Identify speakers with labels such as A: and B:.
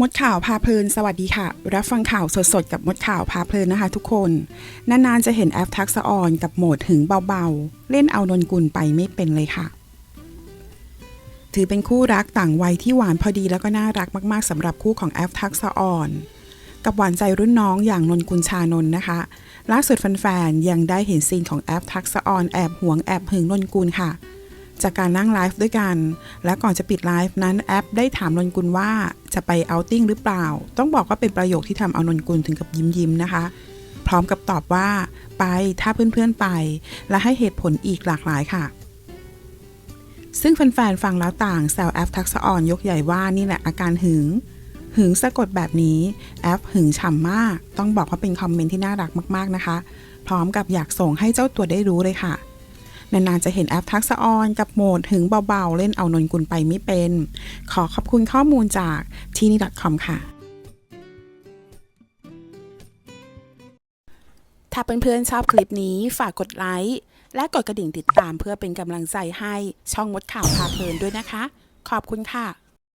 A: มดข่าวพาเพลิน สวัสดีค่ะ รับฟังข่าวสดๆ กับมดข่าวพาเพลินนะคะทุกคน นานๆจะเห็นแอปทักษะออนกับโหมดหึงเบาๆ เล่นเอานนกุลไปไม่เป็นเลยค่ะ ถือเป็นคู่รักต่างวัยที่หวานพอดีแล้วก็น่ารักมากๆสำหรับคู่ของแอปทักษะออนกับหวานใจรุ่นน้องอย่างนนกุลชานนท์นะคะ ล่าสุดแฟนๆยังได้เห็นซีนของแอปทักษะออนแอบหวงแอบหึงนนกุลค่ะ จากการนั่งไลฟ์ด้วยกัน และก่อนจะปิดไลฟ์นั้นแอปได้ถามนนกุลว่าจะไปเอาท์ติ้งหรือเปล่า ต้องบอกว่าเป็นประโยคที่ทำเอานนกุลถึงกับยิ้มยิ้มๆนะคะ พร้อมกับตอบว่า ไปถ้าเพื่อนๆไป และให้เหตุผลอีกหลากหลายค่ะ ซึ่งแฟนๆฟังแล้วต่างแซวแอปทักษะออนยกใหญ่ว่านี่แหละอาการหึงหึงสะกดแบบนี้แอปหึงฉ่ำมาก ต้องบอกว่าเป็นคอมเมนต์ที่น่ารักมากๆนะคะ พร้อมกับอยากส่งให้เจ้าตัวได้รู้เลยค่ะ นานๆจะเห็นแอปทักษะออนกับโหมดหึงเบาๆ เล่นเอานนกุลไปไม่เป็น ขอขอบคุณข้อมูลจากที่นี่ .com ค่ะ ถ้าเพื่อนๆชอบคลิปนี้ฝากกดไลค์และกดกระดิ่งติดตามเพื่อเป็นกำลังใจให้ช่องมดข่าวพาเพลินด้วยนะคะ ขอบคุณค่ะ